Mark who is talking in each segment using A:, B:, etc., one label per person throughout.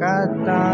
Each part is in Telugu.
A: kata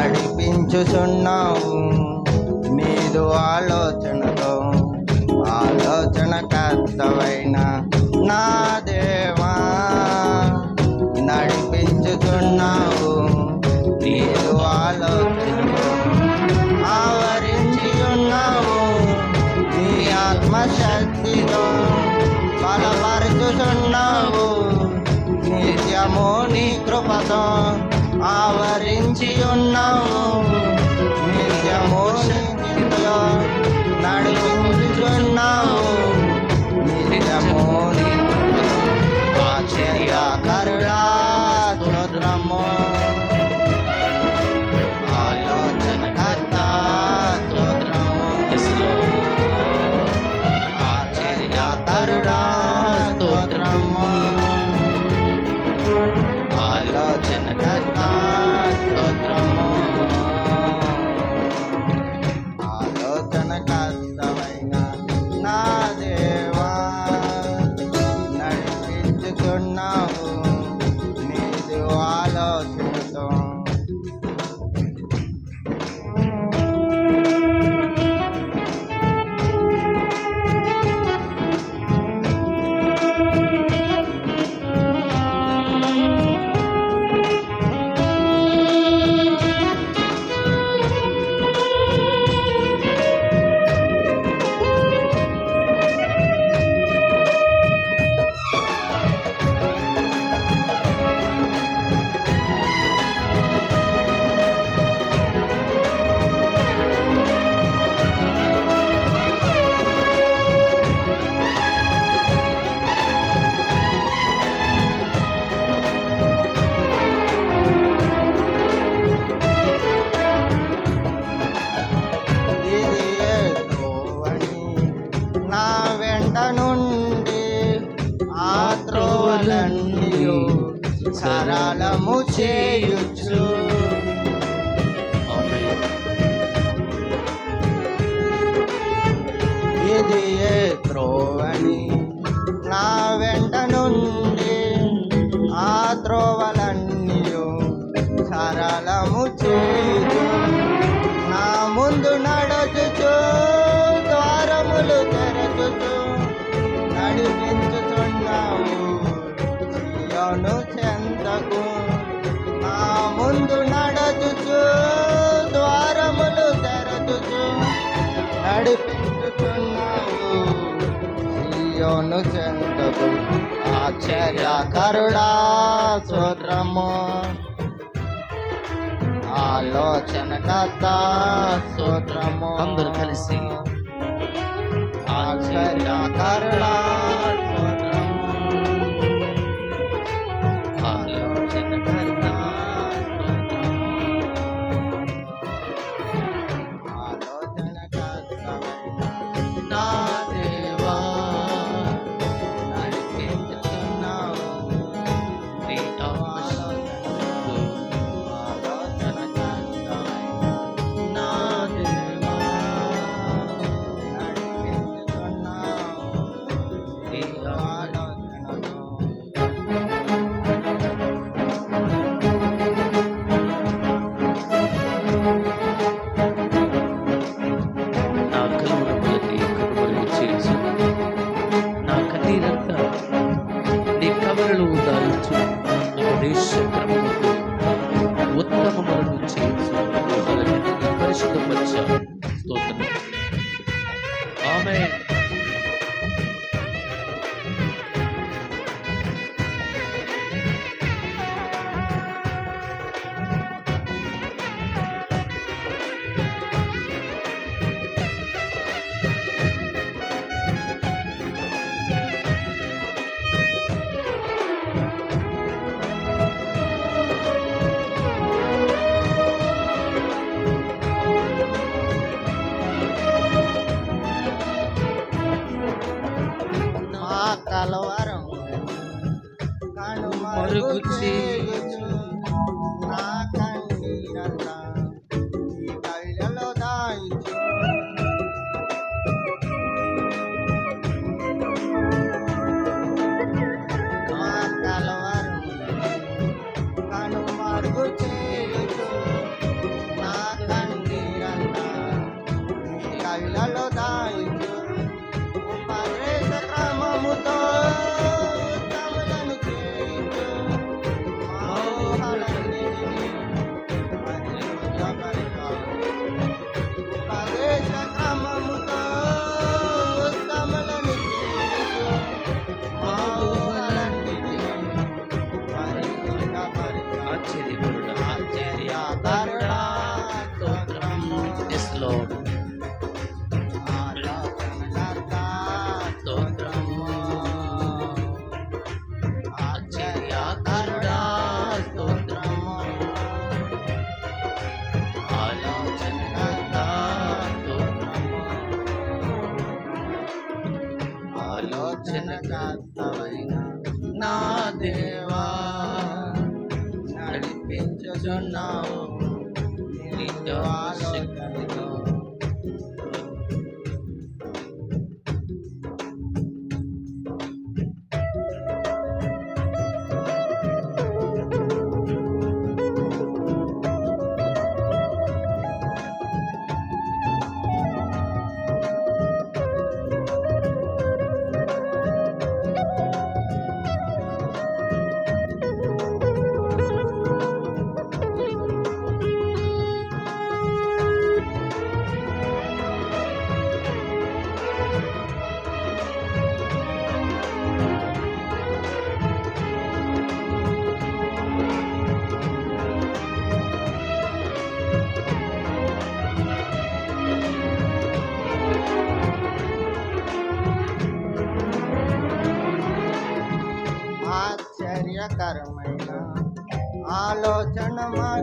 A: నడిపించుచున్నావు. నీదు ఆలోచనతో ఆలోచన కర్తవైన నా దేవా నడిపించుచున్నావు. నీదు ఆలోచనతో ఆవరించి ఉన్నావు నీ ఆత్మశక్తితో బలపరచుచున్నావు. నిత్యము నీ కృపతో ఆవరించి ఉన్నావు నిత్యము శక్తితో నడిపించుచున్నావు నిత్యము ఆశ్చర్యకరుడా స్తోత్రము. ఆలోచన కర్తమైన త్రోవలన్నీ సరళము చేయుచు. ఇది ఏ త్రోవని నా వెంట నుండి ఆ త్రోవలన్నీ సరళము చే సియోను చెంతకు ఆశ్చర్యకరుడా స్తోత్రము ఆలోచన కర్త స్తోత్రము
B: అందరూ కలిసి.
A: ఆశ్చర్యకరుడా deixa pra mim. কালো আর। মরগুচি না কান্দি রাতা কাইলালো দাই কালো আর। কানো মারগুচি Thank you.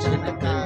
A: Chinatown.